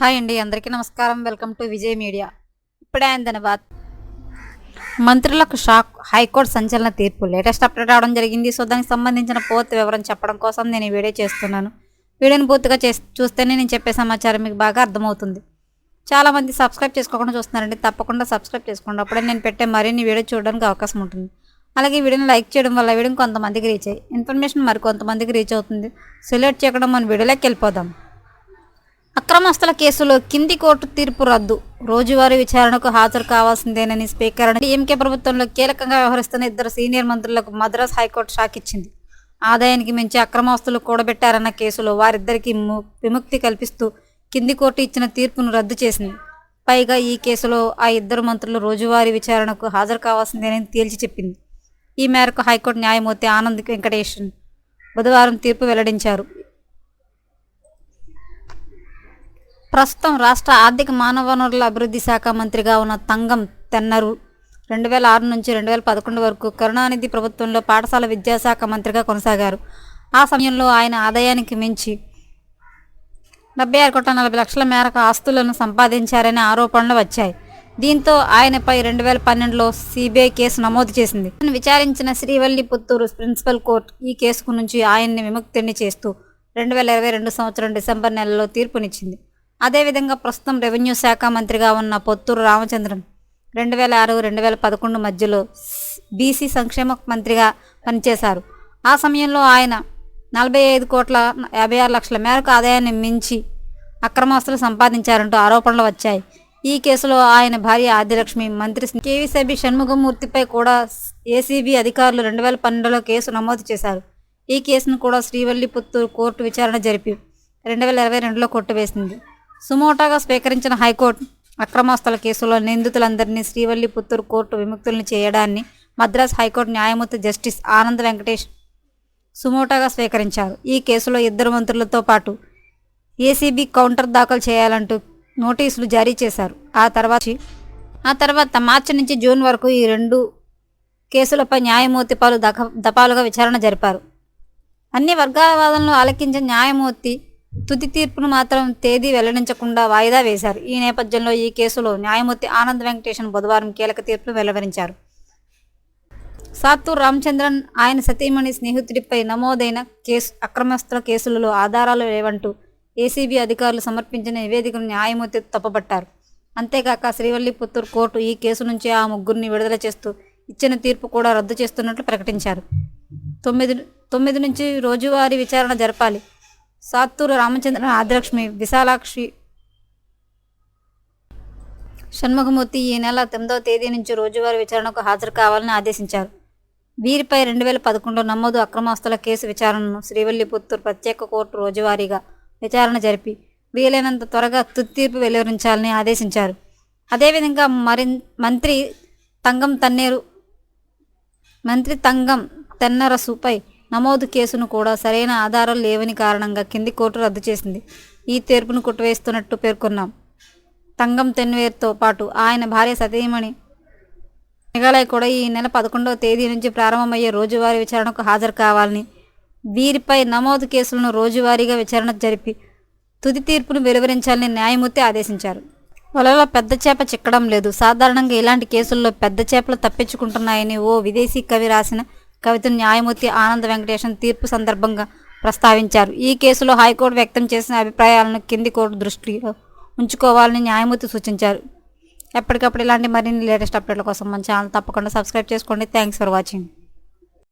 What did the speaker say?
Hi అండి అందరికీ నమస్కారం. Welcome to Vijay media. ఇప్పుడే ఆయన ధన్యవాద్ మంత్రులకు షాక్ హైకోర్టు సంచలన తీర్పు. లేటెస్ట్ అప్డేట్ రావడం జరిగింది. సో దానికి సంబంధించిన పూర్తి వివరం చెప్పడం కోసం నేను ఈ వీడియో చేస్తున్నాను. వీడియోని పూర్తిగా చేసి చూస్తేనే నేను చెప్పే సమాచారం మీకు బాగా అర్థమవుతుంది. చాలామంది సబ్స్క్రైబ్ చేసుకోకుండా చూస్తున్నారండి. తప్పకుండా సబ్స్క్రైబ్ చేసుకోండి. అప్పుడే నేను పెట్టే మరిన్ని వీడియో చూడడానికి అవకాశం ఉంటుంది. అలాగే వీడియోని లైక్ చేయడం వల్ల వీడియో కొంతమందికి రీచ్ అయ్యి ఇన్ఫర్మేషన్ మరి కొంతమందికి రీచ్ అవుతుంది. సెలెక్ట్ చేయకుండా మన వీడియోలోకి వెళ్ళిపోదాం. అక్రమస్తుల కేసులో కింది కోర్టు తీర్పు రద్దు. రోజువారీ విచారణకు హాజరు కావాల్సిందేనని స్పీకర్ ఎంకే ప్రభుత్వంలో కీలకంగా వ్యవహరిస్తున్న ఇద్దరు సీనియర్ మంత్రులకు మద్రాస్ హైకోర్టు షాక్ ఇచ్చింది. ఆదాయానికి మించి అక్రమస్తులు కూడబెట్టారన్న కేసులో వారిద్దరికీ ము- విముక్తి కల్పిస్తూ కింది కోర్టు ఇచ్చిన తీర్పును రద్దు చేసింది. పైగా ఈ కేసులో ఆ ఇద్దరు మంత్రులు రోజువారీ విచారణకు హాజరు కావాల్సిందేనని తేల్చి చెప్పింది. ఈ మేరకు హైకోర్టు న్యాయమూర్తి ఆనంద్ వెంకటేషన్ బుధవారం తీర్పు వెల్లడించారు. ప్రస్తుతం రాష్ట్ర ఆర్థిక మానవ వనరుల అభివృద్ధి శాఖ మంత్రిగా ఉన్న తంగం తెన్నరు. రెండు వేల ఆరు నుంచి రెండు వేల పదకొండు వరకు కరుణానిధి ప్రభుత్వంలో పాఠశాల విద్యాశాఖ మంత్రిగా కొనసాగారు. ఆ సమయంలో ఆయన ఆదాయానికి మించి డెబ్బై ఆరు కోట్ల నలభై లక్షల మేరకు ఆస్తులను సంపాదించారనే ఆరోపణలు వచ్చాయి. దీంతో ఆయనపై రెండు వేల పన్నెండులో సిబిఐ కేసు నమోదు చేసింది. విచారించిన శ్రీవల్లి పుత్తూరు ప్రిన్సిపల్ కోర్టు ఈ కేసుకు నుంచి ఆయన్ని విముక్తిని చేస్తూ రెండు వేల ఇరవై రెండు సంవత్సరం డిసెంబర్ నెలలో తీర్పునిచ్చింది. అదేవిధంగా ప్రస్తుతం రెవెన్యూ శాఖ మంత్రిగా ఉన్న పొత్తూరు రామచంద్రన్ రెండు వేల ఆరు రెండు వేల పదకొండు మధ్యలో బీసీ సంక్షేమ మంత్రిగా పనిచేశారు. ఆ సమయంలో ఆయన నలభై ఐదు కోట్ల యాభై ఆరు లక్షల మేరకు ఆదాయాన్ని మించి అక్రమాస్తులు సంపాదించారంటూ ఆరోపణలు వచ్చాయి. ఈ కేసులో ఆయన భార్య ఆదిలక్ష్మి మంత్రి కేవీసీబీ షణ్ముఖమూర్తిపై కూడా ఏసీబీ అధికారులు రెండు వేల పన్నెండులో కేసు నమోదు చేశారు. ఈ కేసును కూడా శ్రీవల్లి పుత్తూరు కోర్టు విచారణ జరిపి రెండు వేల ఇరవై రెండులో కొట్టువేసింది సుమోటాగా స్వీకరించిన హైకోర్టు అక్రమాస్తుల కేసులో నిందితులందరినీ శ్రీవల్లి పుత్తూరు కోర్టు విముక్తుల్ని చేయడాన్ని మద్రాస్ హైకోర్టు న్యాయమూర్తి జస్టిస్ ఆనంద్ వెంకటేష్ సుమోటాగా స్వీకరించారు. ఈ కేసులో ఇద్దరు మంత్రులతో పాటు ఏసీబీ కౌంటర్ దాఖలు చేయాలంటూ నోటీసులు జారీ చేశారు. ఆ తర్వాత ఆ తర్వాత మార్చి నుంచి జూన్ వరకు ఈ రెండు కేసులపై న్యాయమూర్తి పలు దఖ దఫాలుగా విచారణ జరిపారు. అన్ని వర్గాల వాదనలు ఆలకించిన న్యాయమూర్తి తుది తీర్పును మాత్రం తేదీ వెల్లడించకుండా వాయిదా వేశారు. ఈ నేపథ్యంలో ఈ కేసులో న్యాయమూర్తి ఆనంద్ వెంకటేషన్ బుధవారం కీలక తీర్పును వెలువరించారు. సాత్తూర్ రామచంద్రన్ ఆయన సతీమణి స్నేహితుడిపై నమోదైన కేసు అక్రమస్తుల కేసులలో ఆధారాలు లేవంటూ ఏసీబీ అధికారులు సమర్పించిన నివేదికను న్యాయమూర్తి తప్పబట్టారు అంతేకాక శ్రీవల్లి పుత్తూరు కోర్టు ఈ కేసు నుంచి ఆ ముగ్గురిని విడుదల చేస్తూ ఇచ్చిన తీర్పు కూడా రద్దు చేస్తున్నట్లు ప్రకటించారు. తొమ్మిది తొమ్మిది నుంచి రోజువారీ విచారణ జరపాలి. సాత్తూరు రామచంద్ర ఆదిలక్ష్మి విశాలాక్షి షణ్ముఖమూర్తి ఈ నెల తొమ్మిదవ తేదీ నుంచి రోజువారీ విచారణకు హాజరు కావాలని ఆదేశించారు. వీరిపై రెండు వేల పదకొండు నమోదు అక్రమాస్తుల కేసు విచారణను శ్రీవల్లిపుత్తూరు ప్రత్యేక కోర్టు రోజువారీగా విచారణ జరిపి వీలైనంత త్వరగా తుత్తీర్పు వెలువరించాలని ఆదేశించారు. అదేవిధంగా మరి మంత్రి తంగం తన్నేరు మంత్రి తంగం తెన్నరసుపై నమోదు కేసును కూడా సరైన ఆధారాలు లేవని కారణంగా కింది కోర్టు రద్దు చేసింది. ఈ తీర్పును కొట్టువేస్తున్నట్టు పేర్కొన్నాం. తంగం తెన్వేర్తో పాటు ఆయన భార్య సతీమణి మేఘాలయ కూడా ఈ నెల పదకొండవ తేదీ నుంచి ప్రారంభమయ్యే రోజువారీ విచారణకు హాజరు కావాలని వీరిపై నమోదు కేసులను రోజువారీగా విచారణ జరిపి తుది తీర్పును వెలువరించాలని న్యాయమూర్తి ఆదేశించారు. వలలో పెద్ద చేప చిక్కడం లేదు. సాధారణంగా ఇలాంటి కేసుల్లో పెద్ద చేపలు తప్పించుకుంటున్నాయని ఓ విదేశీ కవి రాసిన కవితను న్యాయమూర్తి ఆనంద వెంకటేశన్ తీర్పు సందర్భంగా ప్రస్తావించారు. ఈ కేసులో హైకోర్టు వ్యక్తం చేసిన అభిప్రాయాలను కింది కోర్టు దృష్టిలో ఉంచుకోవాలని న్యాయమూర్తి సూచించారు. ఎప్పటికప్పుడు ఇలాంటి మరిన్ని లేటెస్ట్ అప్డేట్ల కోసం మన ఛానల్ తప్పకుండా సబ్స్క్రైబ్ చేసుకోండి. Thanks for watching.